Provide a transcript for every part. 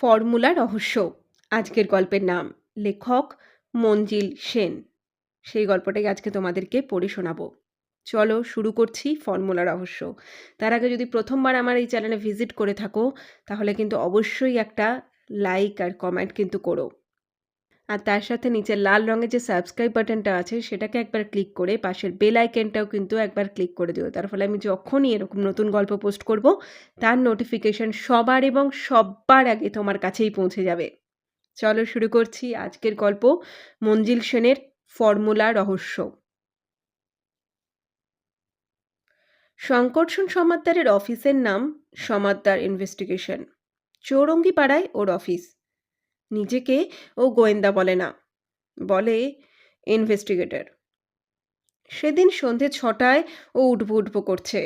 Formula রহস্য। আজকের গল্পের নাম, লেখক মঞ্জিল সেন। সেই গল্পটাই আজকে তোমাদেরকে পড়ে শোনাবো। চলো শুরু করছি ফর্মুলা রহস্য। তার আগে যদি প্রথমবার আমার এই চ্যানেলে ভিজিট করে থাকো, তাহলে কিন্তু অবশ্যই একটা লাইক আর কমেন্ট কিন্তু করো। আর তার সাথে নিচে লাল রঙের যে সাবস্ক্রাইব বাটনটা আছে, সেটাকে একবার ক্লিক করে পাশের বেল আইকনটাও কিন্তু একবার ক্লিক করে দিও। তার ফলে আমি যখনই এরকম নতুন গল্প পোস্ট করব, তার নোটিফিকেশন সবার এবং সবার আগে তোমার কাছেই পৌঁছে যাবে। চলো শুরু করছি আজকের গল্প, মঞ্জিল সেনের ফর্মুলা রহস্য। শঙ্করসন সমাদ্দারের অফিসের নাম সমাদ্দার ইনভেস্টিগেশন চৌরঙ্গি পাড়ায় ওর অফিস নিজেকে ও গোয়েন্দা বলে না, বলে ইনভেস্টিগেটর। সেদিন সন্ধে ছটায় ও উঠবো উঠবো করছে।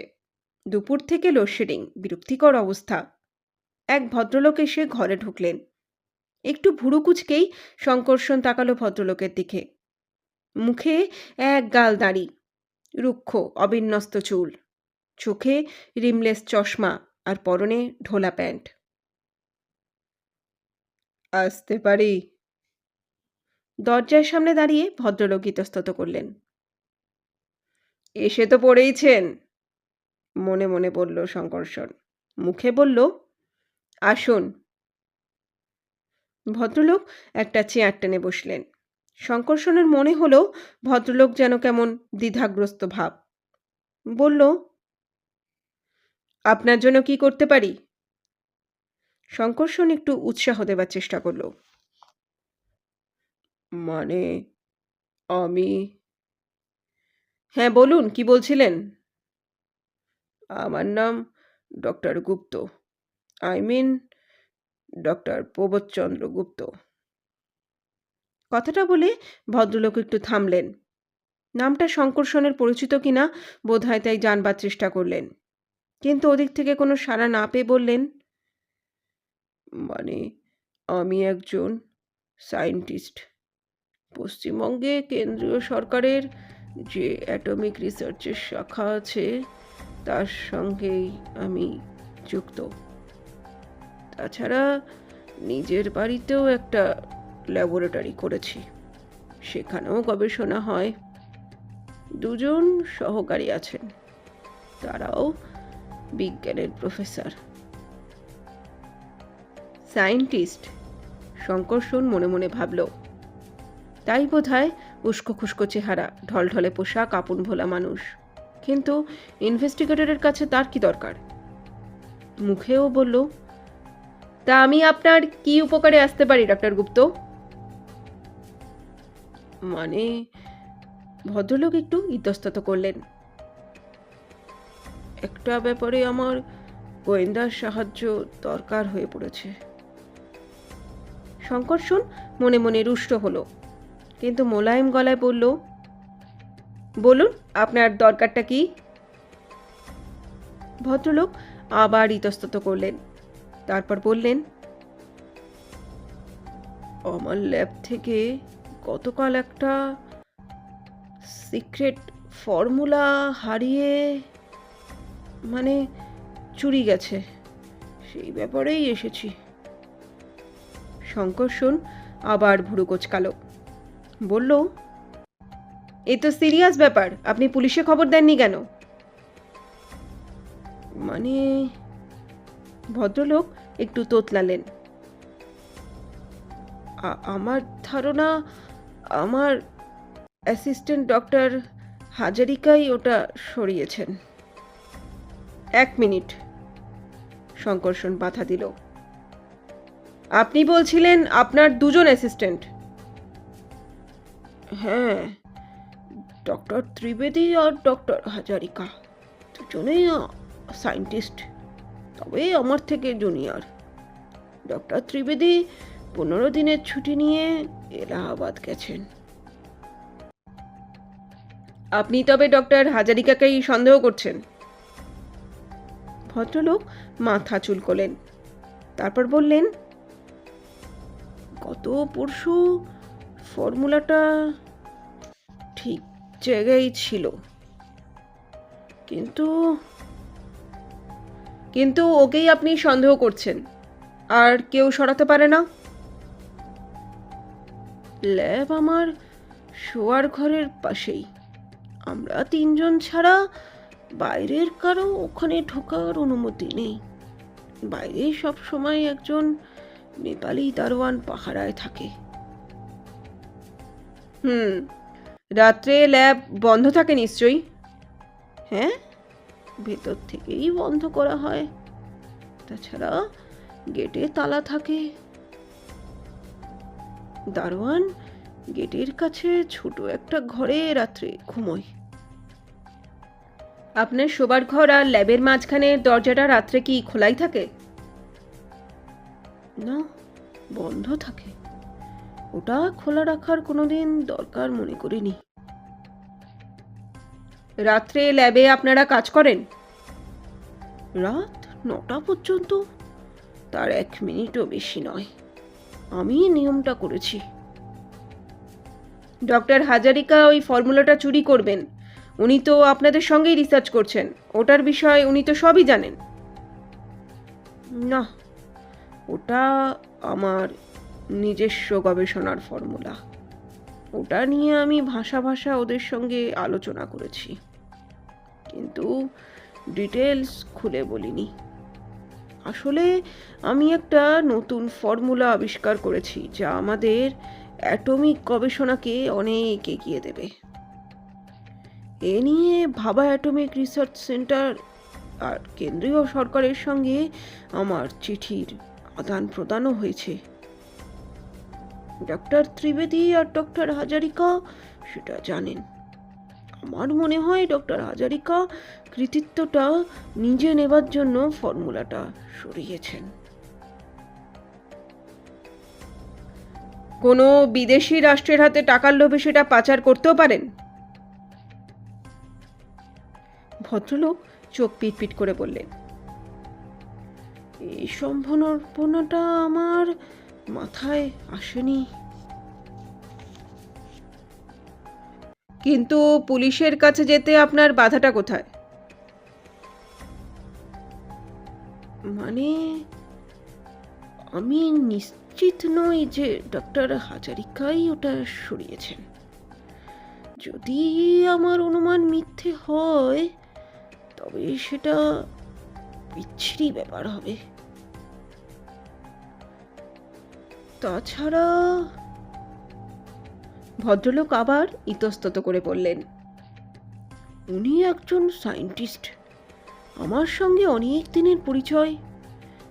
দুপুর থেকে লোডশেডিং, বিরক্তিকর অবস্থা। এক ভদ্রলোক এসে ঘরে ঢুকলেন। একটু ভুরু কুচকেই শঙ্কর্ষণ তাকালো ভদ্রলোকের দিকে। মুখে এক গাল দাড়ি, রুক্ষ, অবিন্যস্ত চুল। চোখে রিমলেস চশমা আর পরনে ঢোলা প্যান্ট। আসতে পারি? দরজার সামনে দাঁড়িয়ে ভদ্রলোক ইতস্তত করলেন। এসে তো পড়েইছেন। মনে মনে বলল শঙ্কর্ষণ মুখে বলল, আসুন। ভদ্রলোক একটা চেয়ার টেনে বসলেন। শঙ্কর্ষণের মনে হলো ভদ্রলোক যেন কেমন দ্বিধাগ্রস্ত ভাব। বলল, আপনার জন্য কি করতে পারি? শঙ্কর্ষণ একটু উৎসাহ দেবার চেষ্টা করল। মানে আমি? হ্যাঁ বলুন, কি বলছিলেন? আমার নাম doctor Gupta. I mean doctor Prabodhchandra Gupta. কথাটা বলে ভদ্রলোক একটু থামলেন। নামটা শঙ্কর্ষণের পরিচিত কিনা, বোধহয় তাই জানবার চেষ্টা করলেন। কিন্তু ওদিক থেকে কোনো সাড়া না পেয়ে বললেন মানে আমি একজন সায়েন্টিস্ট। পশ্চিমবঙ্গে কেন্দ্রীয় সরকারের যে অ্যাটমিক রিসার্চের শাখা আছে, তার সঙ্গেই আমি যুক্ত। তাছাড়া নিজের বাড়িতেও একটা ল্যাবরেটরি করেছি। সেখানেও গবেষণা হয়। দুজন সহকারী আছেন। তারাও বিজ্ঞানের প্রফেসর। সায়েন্টিস্ট। শঙ্কর্ষণ মনে মনে ভাবল, তাই বোধ হয় উস্কো খুস্কো চেহারা, ঢলঢলে পোশাক, আপন ভোলা মানুষ। কিন্তু ইনভেস্টিগেটরের কাছে তার কি দরকার? মুখেও বলল, তা আমি আপনার কি উপকারে আসতে পারি ডক্টর গুপ্ত? মানে? ভদ্রলোক একটু ইতস্তত করলেন, একটা ব্যাপারে আমার গোয়েন্দার সাহায্য দরকার হয়ে পড়েছে। শঙ্কর্ষণ মনে মনে রুষ্ট হলো। কিন্তু মোলায়েম গলায় বলল, বলুন, আপনার দরকারটা কি? ভদ্রলোক আবার ইতস্তত করলেন। তারপর বললেন, আমার ল্যাব থেকে গতকাল একটা সিক্রেট ফর্মুলা হারিয়ে মানে চুরি গেছে। সেই ব্যাপারেই এসেছি। শঙ্কর্ষণ আবার ভুরু কোচকালো। বলল, এ তো সিরিয়াস ব্যাপার, আপনি পুলিশে খবর দেননি কেন? মানে? ভদ্রলোক একটু তোতলালেন। আমার ধারণা, আমার অ্যাসিস্ট্যান্ট ডক্টর হাজারিকাই ওটা সরিয়েছেন। এক মিনিট শঙ্কর্ষণ বাধা দিল। আপনি বলছিলেন আপনার দুজন অ্যাসিস্ট্যান্ট হ্যাঁ ডক্টর ত্রিবেদী আর ডক্টর হাজারিকা। দুজনেই সায়েন্টিস্ট তবে আমার থেকে জুনিয়র ডক্টর ত্রিবেদী পনেরো দিনের ছুটি নিয়ে এলাহাবাদ গেছেন। আপনি তবে ডক্টর হাজারিকাকেই সন্দেহ করছেন? ভদ্রলোক মাথা চুলকোলেন। তারপর বললেন গত পরশু ফর্মুলাটা ঠিক জায়গায় ছিল। কিন্তু কিন্তু ওকেই আপনি সন্দেহ করছেন। আর কেউ সরাতে পারে না। ল্যাব আমার শোয়ার ঘরের পাশেই। আমরা তিনজন ছাড়া বাইরের কারও ওখানে ঢোকার অনুমতি নেই। বাইরে সব সময় একজন নেপালি দারোয়ান পাহারায় থাকে। হুম, রাত্রে ল্যাব বন্ধ থাকে নিশ্চয়ই? হ্যাঁ ভেতর থেকেই বন্ধ করা হয়। তাছাড়া গেটে তালা থাকে। দারোয়ান গেটের কাছে ছোট একটা ঘরে রাত্রে ঘুমোয়। আপনার শোবার ঘর আর ল্যাবের মাঝখানে দরজাটা রাত্রে কি খোলাই থাকে? না, বন্ধ থাকে। ওটা খোলা রাখার কোনোদিন দরকার মনে করিনি। রাত্রে ল্যাবে আপনারা কাজ করেন? রাত নটা পর্যন্ত? তার এক মিনিটও বেশি নয়। আমি নিয়মটা করেছি। ডক্টর হাজারিকা ওই ফর্মুলাটা চুরি করবেন। উনি তো আপনাদের সঙ্গেই রিসার্চ করছেন। ওটার বিষয়ে উনি তো সবই জানেন। না ওটা আমার নিজস্ব গবেষণার ফর্মুলা। ওটা নিয়ে আমি ভাষা ভাষা ওদের সঙ্গে আলোচনা করেছি। কিন্তু ডিটেলস খুলে বলিনি। আসলে আমি একটা নতুন ফর্মুলা আবিষ্কার করেছি, যা আমাদের অ্যাটমিক গবেষণাকে অনেক এগিয়ে দেবে। এ নিয়ে ভাবা অ্যাটমিক রিসার্চ সেন্টার আর কেন্দ্রীয় সরকারের সঙ্গে আমার চিঠির আদান প্রদানও হয়েছে। ডক্টর ত্রিবেদী আর ডক্টর হাজারিকা সেটা জানেন। আমার মনে হয় ডক্টর হাজারিকা কৃতিত্বটা নিজে নেবার জন্য ফর্মুলাটা সরিয়েছেন। কোনো বিদেশি রাষ্ট্রের হাতে টাকার লোভে সেটা পাচার করতেও পারেন? ভদ্রলোক চোখ পিটপিট করে বললেন এই সম্ভাবনাটা আমার মাথায় আসেনি। কিন্তু পুলিশের কাছে যেতে আপনার বাধাটা কোথায়? মানে আমি নিশ্চিত নই যে ডক্টর হাজারিকাই ওটা সরিয়েছেন। যদি আমার অনুমান মিথ্যে হয় তবে সেটা বিচ্ছিরি ব্যাপার হবে। তাছাড়া ভদ্রলোক আবার ইতস্তত করে বললেন, উনি একজন সায়েন্টিস্ট। আমার সঙ্গে অনেক দিনের পরিচয়,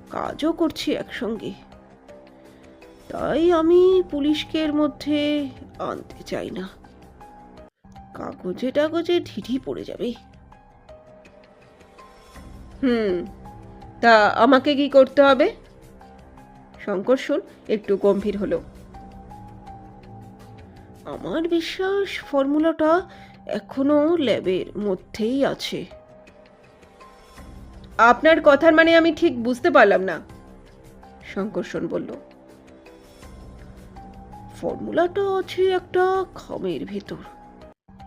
কাজও করছি একসঙ্গে। তাই আমি পুলিশকে এর মধ্যে আনতে চাই না। কাগজে টাগজে ঢিঢি পড়ে যাবে। হুম, তা আমাকে কি করতে হবে? শঙ্করসুর একটু গম্ভীর হলো। আমার বিশ্বাস ফর্মুলাটা এখনও ল্যাবের মধ্যেই আছে। আপনার কথার মানে আমি ঠিক বুঝতে পারলাম না শঙ্করসন বলল। ফর্মুলাটা আছে একটা খামের ভেতর।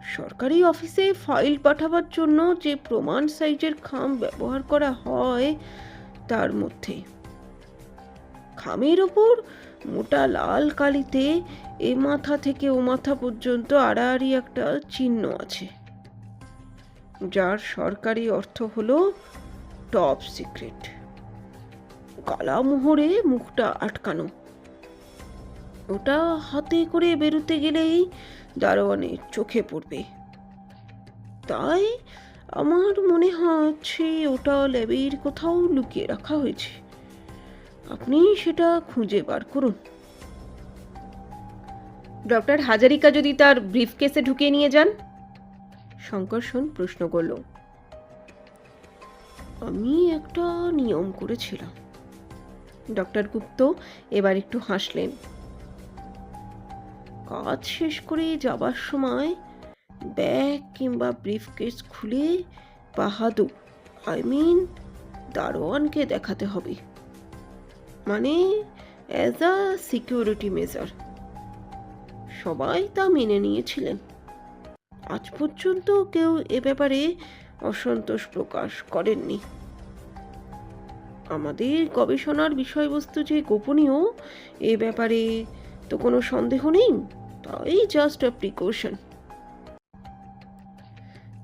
সরকারি অফিসে ফাইল পাঠাবার জন্য যে প্রমাণ সাইজের খাম ব্যবহার করা হয়, তার মধ্যে। খামের ওপর মোটা লাল কালিতে এ মাথা থেকে ও মাথা পর্যন্ত আড়াআড়ি একটা চিহ্ন আছে। যার সরকারি অর্থ হলো টপ সিক্রেট। কালা মোহরে মুখটা আটকানো। ওটা হাতে করে বেরোতে গেলেই দারোয়ানের চোখে পড়বে। তাই আমার মনে হচ্ছে ওটা ল্যাবের কোথাও লুকিয়ে রাখা হয়েছে। আপনি সেটা খুঁজে বার করুন। ডক্টর হাজারিকা যদি তার ব্রিফ কেসে ঢুকিয়ে নিয়ে যান? শঙ্করসন প্রশ্ন করল। আমি একটা নিয়ম করেছিলাম। ডক্টর গুপ্ত এবার একটু হাসলেন। কাজ শেষ করে যাবার সময় ব্যাগ কিংবা ব্রিফকেস খুলে বাহাদুর, আই মিন দারোয়ানকে দেখাতে হবে। মানে অ্যাজ আ সিকিউরিটি মেজার সবাই তা মেনে নিয়েছিলেন। আজ পর্যন্ত কেউ এ ব্যাপারে অসন্তোষ প্রকাশ করেননি। আমাদের গবেষণার বিষয়বস্তু যে গোপনীয়, এ ব্যাপারে তো কোনো সন্দেহ নেই? তাই জাস্ট আ প্রিকশন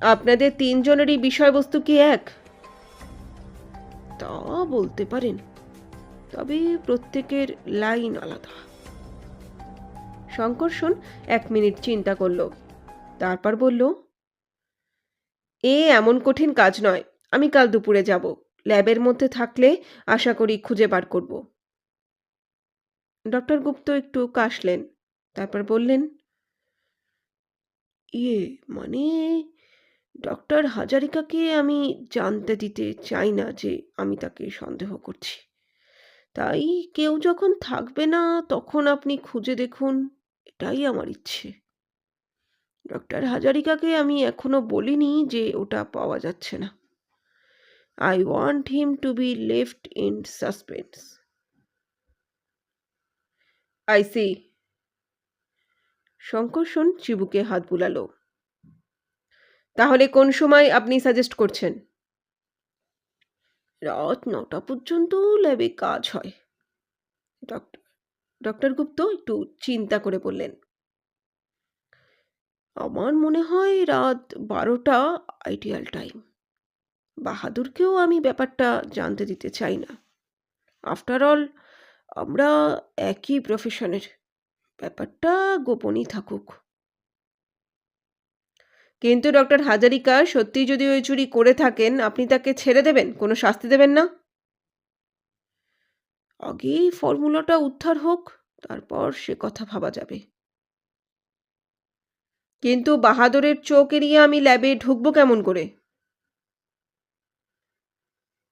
আপনাদের তিনজনেরই বিষয়বস্তু কি এক? তা বলতে পারেন, তবে প্রত্যেকের লাইন আলাদা। শঙ্কর্ষণ এক মিনিট চিন্তা করল, তারপর বলল, এ এমন কঠিন কাজ নয়, আমি কাল দুপুরে যাব, ল্যাবের মধ্যে থাকলে আশা করি খুঁজে বার করব। ডক্টর গুপ্ত একটু কাশলেন। তারপর বললেন ইয়ে মানে ডক্টর হাজারিকাকে আমি জানতে দিতে চাই না যে আমি তাকে সন্দেহ করছি। তাই কেউ যখন থাকবে না তখন আপনি খুঁজে দেখুন, এটাই আমার ইচ্ছে। ডক্টর হাজারিকাকে আমি এখনও বলিনি যে ওটা পাওয়া যাচ্ছে না। I want him to be left in suspense. I see Sankarshan চিবুকে হাত বুলালো। তাহলে কোন সময় আপনি সাজেস্ট করছেন? রাত নটা পর্যন্ত ল্যাবে কাজ হয়। ডক্টর ডক্টর গুপ্ত একটু চিন্তা করে বললেন। আমার মনে হয় রাত বারোটা আইডিয়াল টাইম বাহাদুরকেও আমি ব্যাপারটা জানতে দিতে চাই না। আফটার অল আমরা একই প্রফেশনের ব্যাপারটা গোপনই থাকুক। কিন্তু ডক্টর হাজারিকা সত্যি যদি ওই চুরি করে থাকেন, আপনি তাকে ছেড়ে দেবেন? কোনো শাস্তি দেবেন না? আগেই ফর্মুলাটা উদ্ধার হোক, তারপর সে কথা ভাবা যাবে। কিন্তু বাহাদুরের চোখ এড়িয়ে আমি ল্যাবে ঢুকবো কেমন করে?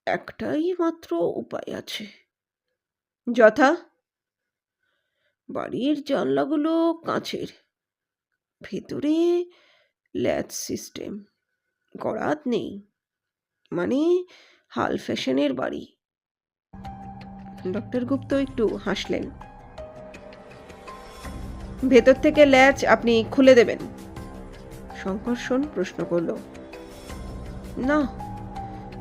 একটাই মাত্র উপায় আছে। যথা বাড়ির জানলাগুলো কাঁচের। ভেতরে ল্যাচ সিস্টেম। গড়াত নেই। মানে হাল ফ্যাশনের বাড়ি। ডক্টর গুপ্ত একটু হাসলেন। ভেতর থেকে ল্যাচ আপনি খুলে দেবেন। শঙ্কর্ষণ প্রশ্ন করল। না,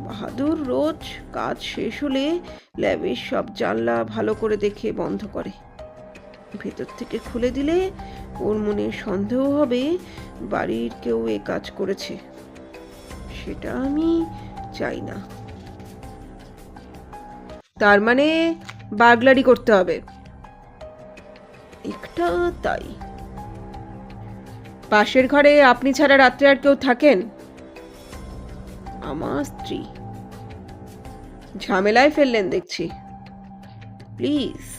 বাহাদুর রোজ কাজ শেষ হলে ল্যাবের সব জানলা ভালো করে দেখে বন্ধ করে। ভেতর থেকে খুলে দিলে ওর মনে সন্দেহ হবে বাড়ির কেউ এ কাজ করেছে। সেটা আমি চাই না। তার মানে বাগলারি করতে হবে। একটা তাই। পাশের ঘরে আপনি ছাড়া রাত্রে আর কেউ থাকেন? আমার স্ত্রী। ঝামেলায় ফেললেন দেখছি। প্লিজ।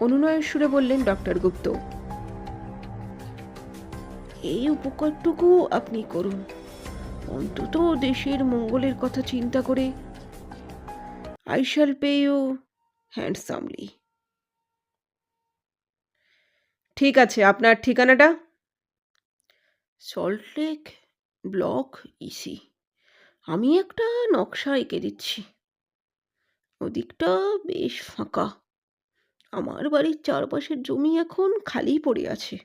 অনুনয়ের সুরে বললেন ডক্টর গুপ্ত, এই উপকারটুকু আপনি করুন। অন্তত দেশের মঙ্গলের কথা চিন্তা করে I shall pay you handsomely. ঠিক আছে, আপনার ঠিকানাটা? Salt Lake block EC. আমি একটা নকশা এঁকে দিচ্ছি। ওদিকটা বেশ ফাঁকা। আমার বাড়ির চারপাশের জমি এখন খালি পড়ে আছে।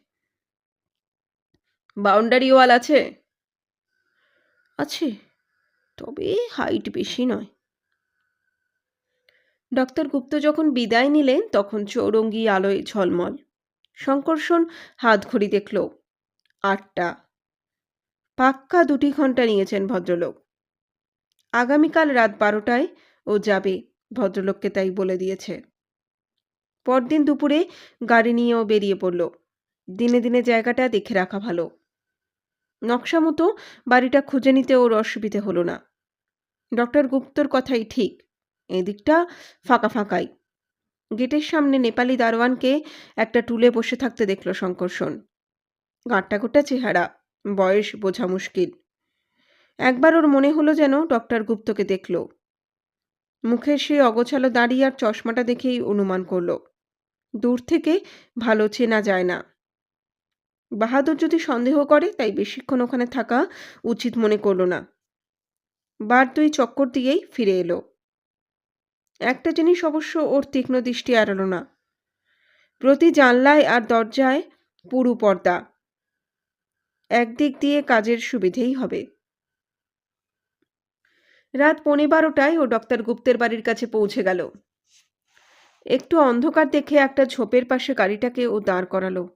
বাউন্ডারি ওয়াল আছে? আছে, তবে হাইট বেশি নয়। ডক্টর গুপ্ত যখন বিদায় নিলেন, তখন চৌরঙ্গি আলোয় ঝলমল। শঙ্কর্ষণ হাত ঘড়ি দেখল, আটটা। পাক্কা দুটি ঘণ্টা নিয়েছেন ভদ্রলোক। আগামীকাল রাত বারোটায় ও যাবে, ভদ্রলোককে তাই বলে দিয়েছে। পরদিন দুপুরে গাড়ি নিয়েও বেরিয়ে পড়ল। দিনে দিনে জায়গাটা দেখে রাখা ভালো। নকশা মতো বাড়িটা খুঁজে নিতে ওর অসুবিধে হলো না। ডক্টর গুপ্তর কথাই ঠিক। এদিকটা ফাঁকা ফাঁকাই। গেটের সামনে নেপালি দারোয়ানকে একটা টুলে বসে থাকতে দেখল শঙ্কর্ষণ গাঁটটা গোটা চেহারা, বয়স বোঝা মুশকিল। একবার ওর মনে হলো যেন ডক্টর গুপ্তকে দেখল। মুখে সে অগোছালো দাঁড়িয়ে আর চশমাটা দেখেই অনুমান করল। দূর থেকে ভালো চেনা যায় না। বাহাদুর যদি সন্দেহ করে, তাই বেশিক্ষণ ওখানে থাকা উচিত মনে করল না। বার দুই চক্কর দিয়েই ফিরে এলো। একটা জিনিস অবশ্য ওর তীক্ষ্ণ দৃষ্টি এড়ালো না। প্রতি জানলায় আর দরজায় পুরু পর্দা। একদিক দিয়ে কাজের সুবিধেই হবে। রাত পৌনে বারোটায় ও ডক্টর গুপ্তের বাড়ির কাছে পৌঁছে গেল। একটু অন্ধকার দেখে একটা ঝোপের পাশে গাড়িটাকে ও দাঁড় করালো।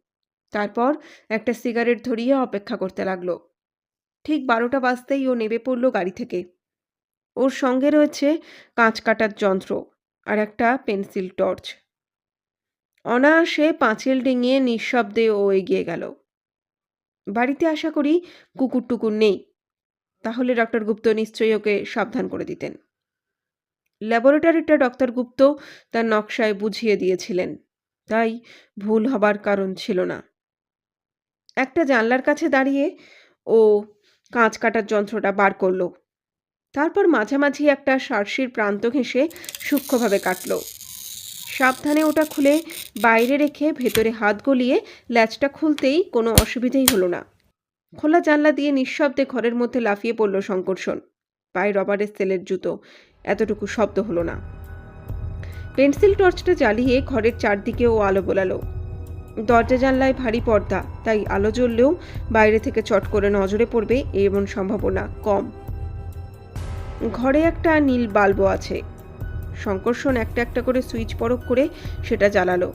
তারপর একটা সিগারেট ধরিয়ে অপেক্ষা করতে লাগল। ঠিক বারোটা বাজতেই ও নেমে পড়ল গাড়ি থেকে। ওর সঙ্গে রয়েছে কাঁচ কাটার যন্ত্র আর একটা পেন্সিল টর্চ। অনায়াসে পাঁচিল ডিঙিয়ে নিঃশব্দে ও এগিয়ে গেল। বাড়িতে আশা করি কুকুর টুকুর নেই। তাহলে ডক্টর গুপ্ত নিশ্চয়ই ওকে সাবধান করে দিতেন। ল্যাবরেটরিটা ডক্টর গুপ্ত তার নকশায় বুঝিয়ে দিয়েছিলেন। তাই ভুল হবার কারণ ছিল না। একটা জানলার কাছে দাঁড়িয়ে ও কাঁচ কাটার যন্ত্রটা বার করল। তারপর মাঝামাঝি একটা সার্সির প্রান্ত ঘেঁষে সূক্ষ্মভাবে কাটল। সাবধানে ওটা খুলে বাইরে রেখে ভেতরে হাত গলিয়ে ল্যাচটা খুলতেই কোনো অসুবিধেই হলো না। খোলা জানলা দিয়ে নিঃশব্দে ঘরের মধ্যে লাফিয়ে পড়ল শঙ্কর্ষণ পায়ে রবারের সেলের জুতো। এতটুকু শব্দ হলো না। পেন্সিল টর্চটা জ্বালিয়ে ঘরের চারদিকেও আলো বোলালো। দরজা জানলায় ভারী পর্দা, তাই আলো জ্বললেও বাইরে থেকে চট করে নজরে পড়বে এমন সম্ভাবনা কম। ঘরে একটা নীল বাল্বও আছে। শঙ্কর্ষণ একটা একটা করে সুইচ পরক করে সেটা জ্বালালো।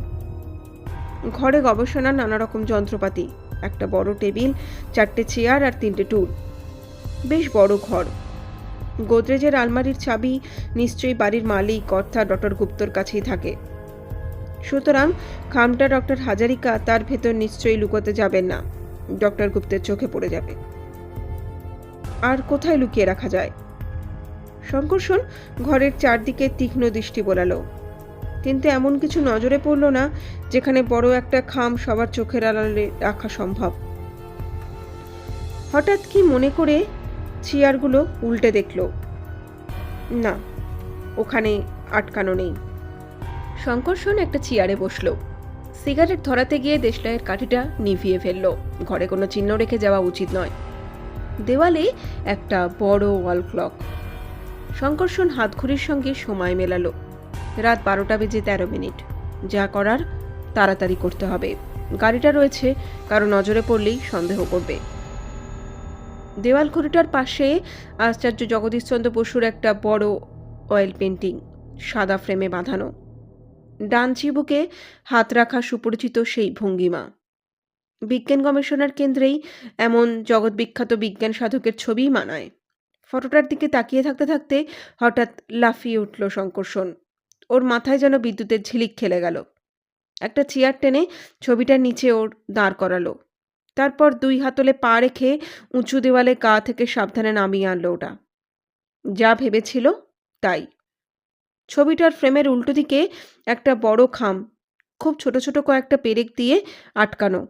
ঘরে গবেষণার নানা রকম যন্ত্রপাতি, একটা বড় টেবিল, চারটে চেয়ার আর তিনটে টুল। বেশ বড় ঘর। গোদরেজের আলমারির চাবি নিশ্চয়ই বাড়ির মালিক, অর্থাৎ ডক্টর গুপ্তর কাছেই থাকে। সুতরাং খামটা ডক্টর হাজারিকা তার ভেতর নিশ্চয়ই লুকোতে যাবেন না। ডক্টর গুপ্তের চোখে পড়ে যাবে। আর কোথায় লুকিয়ে রাখা যায়? শঙ্কর্ষণ ঘরের চারদিকে তীক্ষ্ণ দৃষ্টি বোলালো। কিন্তু এমন কিছু নজরে পড়ল না, যেখানে বড় একটা খাম সবার চোখের আড়ালে রাখা সম্ভব। হঠাৎ কি মনে করে চেয়ারগুলো উল্টে দেখল। না, ওখানে আটকানো নেই। শঙ্কর্ষণ একটা চেয়ারে বসল। সিগারেট ধরাতে গিয়ে দেশলাইয়ের কাঠিটা নিভিয়ে ফেলল। ঘরে কোনো চিহ্ন রেখে যাওয়া উচিত নয়। দেওয়ালে একটা বড় ওয়াল ক্লক। শঙ্কর্ষণ হাতঘড়ির সঙ্গে সময় মেলালো। রাত বারোটা বেজে তেরো মিনিট। যা করার তাড়াতাড়ি করতে হবে। গাড়িটা রয়েছে, কারও নজরে পড়লেই সন্দেহ করবে। দেওয়াল ঘড়িটার পাশে আশ্চর্য জগদীশচন্দ্র বসুর একটা বড় অয়েল পেন্টিং সাদা ফ্রেমে বাঁধানো। ডান চিবুকে হাত রাখা সুপরিচিত সেই ভঙ্গিমা। বিজ্ঞান গবেষণার কেন্দ্রেই এমন জগৎবিখ্যাত বিজ্ঞান সাধকের ছবিই মানায়। ফটোটার দিকে তাকিয়ে থাকতে থাকতে হঠাৎ লাফিয়ে উঠল শঙ্কর্ষণ ওর মাথায় যেন বিদ্যুতের ঝিলিক খেলে গেল। একটা চেয়ার টেনে ছবিটার নিচে ওর দাঁড় করালো। তারপর দুই হাতলে পা রেখে উঁচু দেওয়ালে গা থেকে সাবধানে নামিয়ে আনলো ওটা যা ভেবেছিল তাই। ছবিটার ফ্রেমের উল্টো দিকে একটা বড় খাম, খুব ছোট ছোট কয়েকটা পেরেক দিয়ে আটকানো।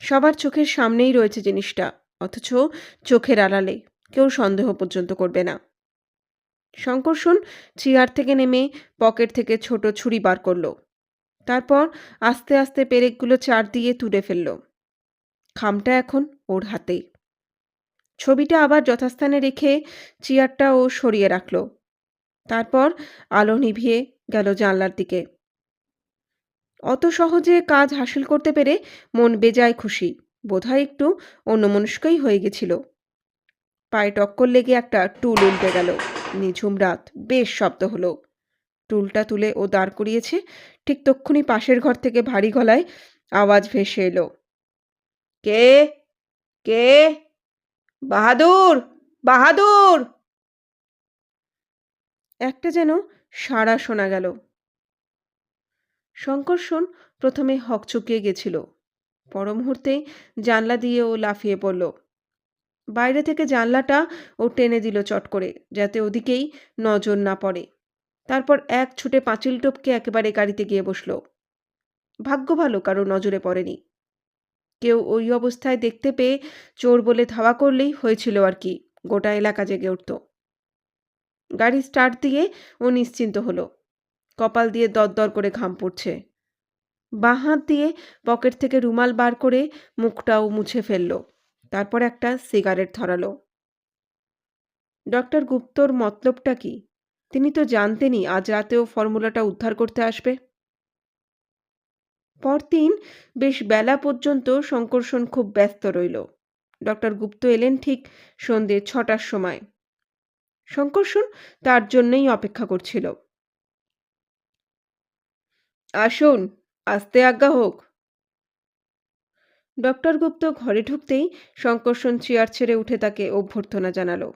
সবার চোখের সামনেই রয়েছে জিনিসটা, অথচ চোখের আড়ালে, কেউ সন্দেহ পর্যন্ত করবে না। শঙ্কর্ষণ চেয়ার থেকে নেমে পকেট থেকে ছোট ছুরি বার করল। তারপর আস্তে আস্তে পেরেকগুলো চার দিয়ে তুলে ফেলল। খামটা এখন ওর হাতে ছবিটা আবার যথাস্থানে রেখে চেয়ারটা ও সরিয়ে রাখল। তারপর আলো নিভিয়ে গেল জানলার দিকে। অত সহজে কাজ হাসিল করতে পেরে মন বেজায় খুশি। বোধহয় একটু অন্যমনস্কই হয়ে গেছিল। পায়ে টক্কর লেগে একটা টুল উল্টে গেল। নিঝুম রাত, বেশ শব্দ হলো। টুলটা তুলে ও দাঁড় করিয়েছে। ঠিক তক্ষুনি পাশের ঘর থেকে ভারী গলায় আওয়াজ ভেসে এলো। কে? কে? বাহাদুর! বাহাদুর! একটা যেন সাড়া শোনা গেল। শঙ্কর্ষণ প্রথমে হকচকিয়ে গেছিল। পর মুহূর্তে জানলা দিয়ে ও লাফিয়ে পড়ল। বাইরে থেকে জানলাটা ও টেনে দিল চট করে, যাতে ওদিকেই নজর না পড়ে। তারপর এক ছুটে পাঁচিল টপকে একেবারে গাড়িতে গিয়ে বসল। ভাগ্য ভালো কারও নজরে পড়েনি। কেউ ওই অবস্থায় দেখতে পেয়ে চোর বলে ধাওয়া করলেই হয়েছিল আর কি। গোটা এলাকা জেগে উঠত। গাড়ি স্টার্ট দিয়ে ও নিশ্চিন্ত হলো। কপাল দিয়ে দরদর করে ঘাম পড়ছে। বাঁ হাত দিয়ে পকেট থেকে রুমাল বার করে মুখটাও মুছে ফেলল। তারপর একটা সিগারেট ধরালো। ডক্টর গুপ্তর মতলবটা কি? তিনি তো জানতেনই আজ রাতেও ফর্মুলাটা উদ্ধার করতে আসবে। পরদিন বেশ বেলা পর্যন্ত শঙ্কর্ষণ খুব ব্যস্ত রইল। ডক্টর গুপ্ত এলেন ঠিক সন্ধে ছটার সময়। শঙ্কর্ষণ তার জন্যই অপেক্ষা করছিল। আসুন, আসতে আজ্ঞা হোক। ডক্টর গুপ্ত ঘরে ঢুকতেই শঙ্কর্ষণ চেয়ার ছেড়ে উঠে তাকে অভ্যর্থনা জানালো।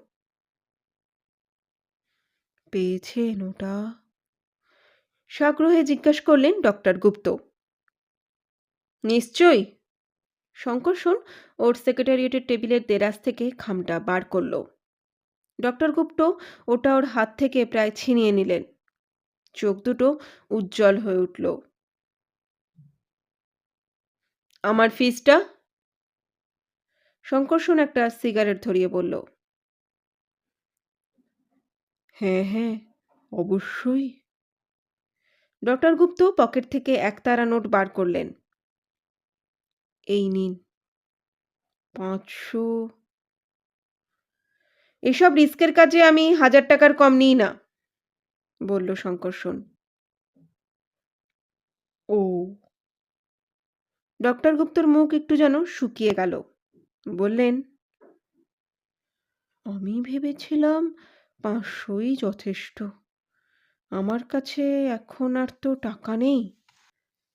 পেয়েছেন ওটা? সাগ্রহে জিজ্ঞাসা করলেন ডক্টর গুপ্ত। নিশ্চয়ই। শঙ্কর্ষণ ওর সেক্রেটারিয়েটের টেবিলের দেরাজ থেকে খামটা বার করল। ডক্টর গুপ্ত ওটা ওর হাত থেকে প্রায় ছিনিয়ে নিলেন। চোখ দুটো উজ্জ্বল হয়ে উঠল। আমার ফিসটা শঙ্কর্ষণ একটা সিগারেট ধরিয়ে বলল। হ্যাঁ হ্যাঁ অবশ্যই। ডক্টর গুপ্ত পকেট থেকে একতারা নোট বার করলেন। এই নিন। পাঁচশো। এসব রিস্কের কাজে আমি হাজার টাকার কম নিই না, বলল শঙ্কর্ষণ ও। ডক্টর গুপ্তর মুখ একটু যেন শুকিয়ে গেল, বললেন, আমি ভেবেছিলাম পাঁচশোই যথেষ্ট। আমার কাছে এখন আর তো টাকা নেই।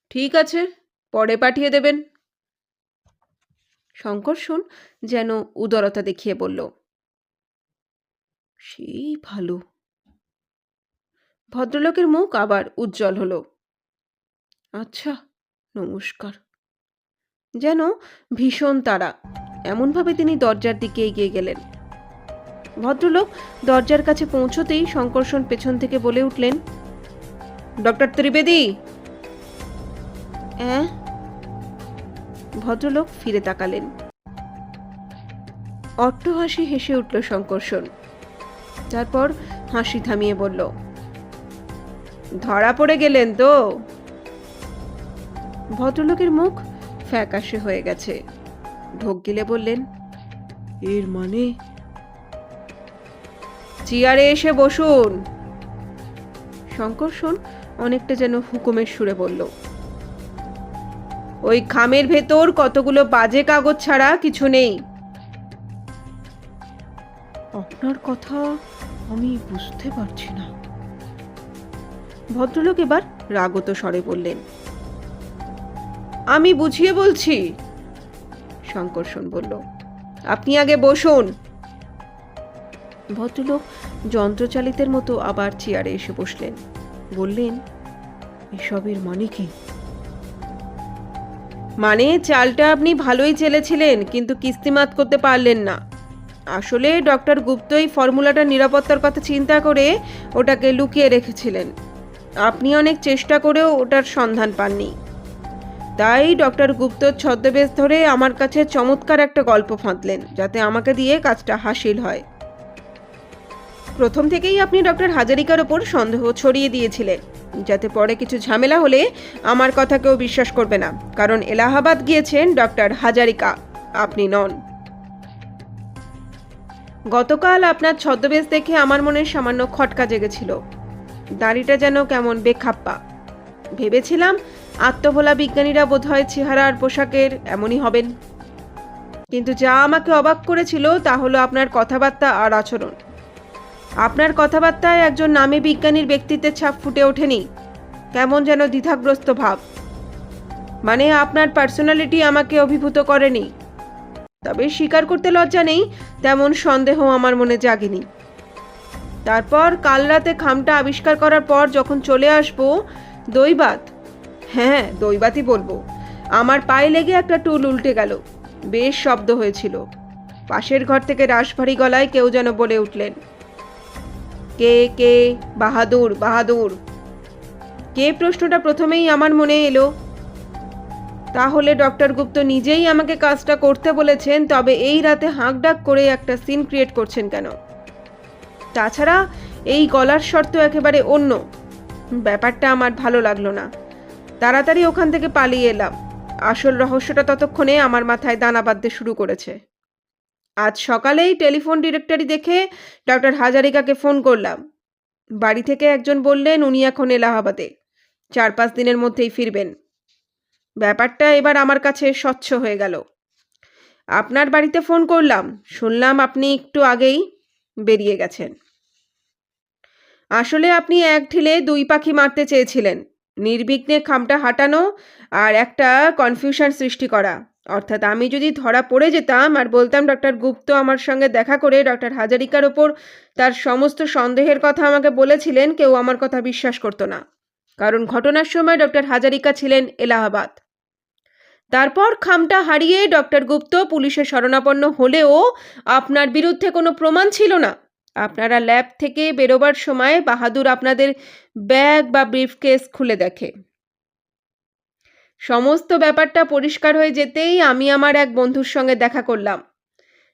ঠিক আছে, পরে পাঠিয়ে দেবেন। শঙ্কর্ষণ যেন উদারতা দেখিয়ে বলল, সেই ভালো। ভদ্রলোকের মুখ আবার উজ্জ্বল হলো। আচ্ছা নমস্কার। যেন ভীষণ তারা এমনভাবে তিনি দরজার দিকে এগিয়ে গেলেন। ভদ্রলোক দরজার কাছে পৌঁছতেই শঙ্কর্ষণ পেছন থেকে বলে উঠলেন, ডক্টর ত্রিবেদী! অ্যাঁ? ভদ্রলোক ফিরে তাকালেন। অট্টহাসি হেসে উঠল শঙ্কর্ষণ তারপর হাসি থামিয়ে বলল, ধরা পড়ে গেলেন তো? ভদ্রলোকের মুখ ফ্যাকাশে হয়ে গেছে। ঢোক গিলে বললেন, এর মানে? চেয়ারে এসে বসুন। শঙ্কর্ষণ অনেকটা যেন হুকুমের সুরে বলল ওই খামের ভেতর কতগুলো বাজে কাগজ ছাড়া কিছু নেই। আপনার কথা আমি বুঝতে পারছি না। ভদ্রলোক এবার রাগত স্বরে বললেন আমি বুঝিয়ে বলছি। শঙ্কর্ষণ বলল আপনি আগে বসুন। ভদ্রলোক যন্ত্রচালিতের মতো আবার চেয়ারে এসে বসলেন। বললেন এসবের মানে কি? মানে চালটা আপনি ভালোই চেলেছিলেন, কিন্তু কিস্তিমাত করতে পারলেন না। আসলে ডক্টর গুপ্ত এই ফর্মুলাটার নিরাপত্তার কথা চিন্তা করে ওটাকে লুকিয়ে রেখেছিলেন। আপনি অনেক চেষ্টা করেও ওটার সন্ধান পাননি। তাই ডক্টর গুপ্তর ছদ্মবেশ ধরে আমার কাছে চমৎকার একটা গল্প ফাঁদলেন, যাতে আমাকে দিয়ে কাজটা হাসিল হয়। প্রথম থেকেই আপনি ডক্টর হাজারিকার ওপর সন্দেহ ছড়িয়ে দিয়েছিলেন। যাতে পরে কিছু ঝামেলা হলে আমার কথা কেউ বিশ্বাস করবে না। কারণ এলাহাবাদ গিয়েছেন ডক্টর হাজারিকা। আপনি নন। গতকাল আপনার ছদ্মবেশ দেখে আমার মনে সামান্য খটকা জেগেছিল। দাড়িটা যেন কেমন বেখাপ্পা। ভেবেছিলাম আত্মভোলা বিজ্ঞানীরা বোধহয় চেহারা আর পোশাকের এমনই হবেন। কিন্তু যা আমাকে অবাক করেছিল তা হলো আপনার কথাবার্তা আর আচরণ। আপনার কথাবার্তায় একজন নামী বিজ্ঞানীর ব্যক্তিত্বের ছাপ ফুটে ওঠেনি। কেমন যেন দ্বিধাগ্রস্ত ভাব। মানে আপনার পার্সোনালিটি আমাকে অভিভূত করেনি। তবে স্বীকার করতে লজ্জা নেই, তেমন সন্দেহ আমার মনে জাগেনি। তারপর কাল রাতে খামটা আবিষ্কার করার পর যখন চলে আসব দৈবাত হ্যাঁ দৈবাতই বলব, আমার পায়ে লেগে একটা টুল উল্টে গেল। বেশ শব্দ হয়েছিল। পাশের ঘর থেকে রাশভারী গলায় কেউ যেন বলে উঠলেন কে কে? বাহাদুর বাহাদুর। কে প্রশ্নটা প্রথমেই আমার মনে এলো? তাহলে ডক্টর গুপ্ত নিজেই আমাকে কাজটা করতে বলেছেন, তবে এই রাতে হাঁকডাক করে একটা সিন ক্রিয়েট করছেন কেন? তাছাড়া এই গলার শর্ত একেবারে অন্য। ব্যাপারটা আমার ভালো লাগল না। তাড়াতাড়ি ওখান থেকে পালিয়ে এলাম। আসল রহস্যটা ততক্ষণে আমার মাথায় দানা বাঁধতে শুরু করেছে। আজ সকালেই টেলিফোন ডিরেক্টরি দেখে ডক্টর হাজারিকাকে ফোন করলাম। বাড়ি থেকে একজন বললেন, উনি এখন এলাহাবাদে। চার পাঁচ দিনের মধ্যেই ফিরবেন। ব্যাপারটা এবার আমার কাছে স্বচ্ছ হয়ে গেল। আপনার বাড়িতে ফোন করলাম। শুনলাম আপনি একটু আগেই বেরিয়ে গেছেন। আসলে আপনি এক ঢিলে দুই পাখি মারতে চেয়েছিলেন। নির্বিঘ্নে খামটা হাঁটানো আর একটা কনফিউশন সৃষ্টি করা। অর্থাৎ আমি যদি ধরা পড়ে যেতাম আর বলতাম ডক্টর গুপ্ত আমার সঙ্গে দেখা করে ডক্টর হাজারিকার ওপর তার সমস্ত সন্দেহের কথা আমাকে বলেছিলেন, কেউ আমার কথা বিশ্বাস করতো না। কারণ ঘটনার সময় ডক্টর হাজারিকা ছিলেন এলাহাবাদ। তারপর খামটা হারিয়ে ডক্টর গুপ্ত পুলিশের শরণাপন্ন হলেও আপনার বিরুদ্ধে কোনো প্রমাণ ছিল না। আপনারা ল্যাব থেকে বেরোবার সময় বাহাদুর আপনাদের ব্যাগ বা ব্রিফকেস খুলে দেখে। সমস্ত ব্যাপারটা পরিষ্কার হয়ে যেতেই আমি আমার এক বন্ধুর সঙ্গে দেখা করলাম।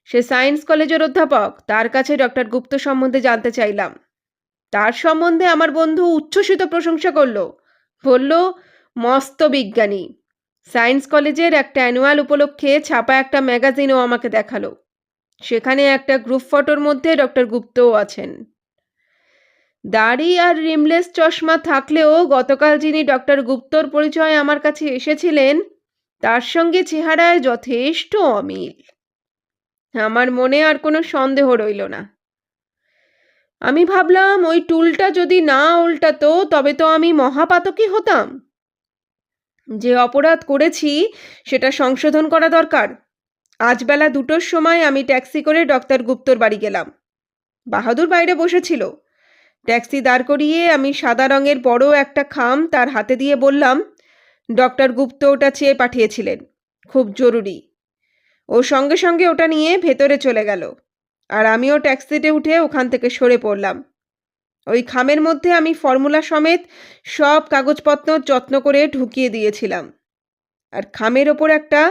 সে সায়েন্স কলেজের অধ্যাপক, তার কাছে ডক্টর গুপ্ত সম্বন্ধে জানতে চাইলাম। তার সম্বন্ধে আমার বন্ধু উচ্ছ্বসিত প্রশংসা করল। বলল, মস্ত বিজ্ঞানী। সায়েন্স কলেজের একটা অ্যানুয়াল উপলক্ষে ছাপা একটা ম্যাগাজিনও আমাকে দেখাল। সেখানে একটা গ্রুপ ফটোর মধ্যে ডক্টর গুপ্তও আছেন। দাড়ি আর রিমলেস চশমা থাকলেও গতকাল যিনি ডক্টর গুপ্তর পরিচয় আমার কাছে এসেছিলেন, তার সঙ্গে চেহারায় যথেষ্ট অমিল। আমার মনে আর কোনো সন্দেহ রইল না। আমি ভাবলাম, ওই টুলটা যদি না উল্টাতো, তবে তো আমি মহাপাতকই হতাম। যে অপরাধ করেছি, সেটা সংশোধন করা দরকার। আজ বেলা দুটোর সময় আমি ট্যাক্সি করে ডক্টর গুপ্তর বাড়ি গেলাম। বাহাদুর বাইরে বসেছিল। ট্যাক্সি দাঁড় করিয়ে আমি সাদা রঙের বড় একটা খাম তার হাতে দিয়ে বললাম, ডক্টর গুপ্ত ওটা চেয়ে পাঠিয়েছিলেন, খুব জরুরি। ও সঙ্গে সঙ্গে ওটা নিয়ে ভেতরে চলে গেল, আর আমিও ট্যাক্সিতে উঠে ওখান থেকে সরে পড়লাম। ওই খামের মধ্যে আমি ফর্মুলা সমেত সব কাগজপত্র যত্ন করে ঢুকিয়ে দিয়েছিলাম, আর খামের ওপর একটা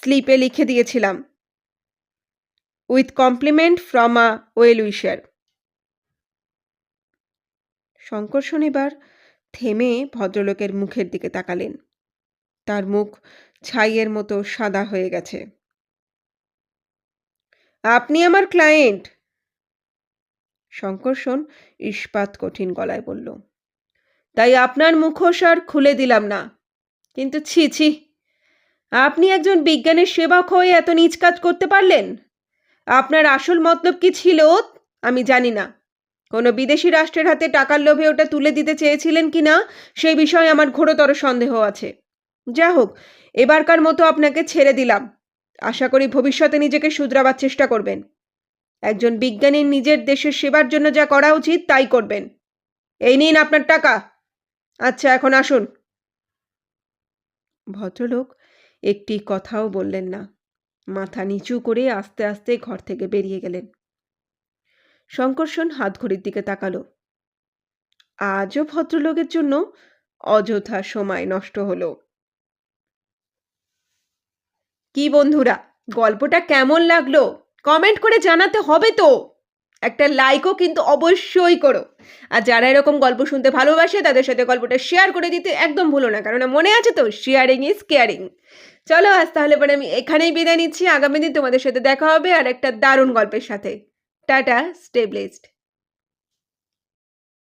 স্লিপে লিখে দিয়েছিলাম, with compliment from a well wisher. Sankarshan এবার থেমে ভদ্রলোকের মুখের দিকে তাকালেন। তার মুখ ছাইয়ের মতো সাদা হয়ে গেছে। আপনি আমার ক্লায়েন্ট! শঙ্কর্ষণ ইস্পাত কঠিন গলায় বলল। তাই আপনার মুখোশ আর খুলে দিলাম না। কিন্তু ছি ছি, আপনি একজন বিজ্ঞানের সেবক হয়ে এত নিজ কাজ করতে পারলেন? আপনার আসল মতলব কি ছিল, আমি জানি না। কোনো বিদেশি রাষ্ট্রের হাতে টাকার লোভে ওটা তুলে দিতে চেয়েছিলেন কি না সেই বিষয়ে আমার ঘোরতর সন্দেহ আছে। যা হোক, এবারকার মতো আপনাকে ছেড়ে দিলাম। আশা করি ভবিষ্যতে নিজেকে শুধরাবার চেষ্টা করবেন। একজন বিজ্ঞানীর নিজের দেশের সেবার জন্য যা করা উচিত তাই করবেন। এই নিন আপনার টাকা। আচ্ছা এখন আসুন। ভদ্রলোক একটি কথাও বললেন না। মাথা নিচু করে আস্তে আস্তে ঘর থেকে বেরিয়ে গেলেন। শঙ্কর্ষণ হাত ঘড়ির দিকে তাকালো। আজও ভদ্রলোকের জন্য অযথা সময় নষ্ট হলো। কি বন্ধুরা, গল্পটা কেমন লাগল? কমেন্ট করে জানাতে হবে তো। একটা লাইকও কিন্তু অবশ্যই করো। আর যারা এরকম গল্প শুনতে ভালোবাসে, তাদের সাথে গল্পটা শেয়ার করে দিতে একদম ভুলো না। কারণ মনে আছে তো শেয়ারিং ইজ কেয়ারিং চলো আজ তাহলে পরে আমি এখানেই বিদায় নিচ্ছি। আগামী দিন তোমাদের সাথে দেখা হবে আর একটা দারুণ গল্পের সাথে। টাটা স্টেবলিস্ট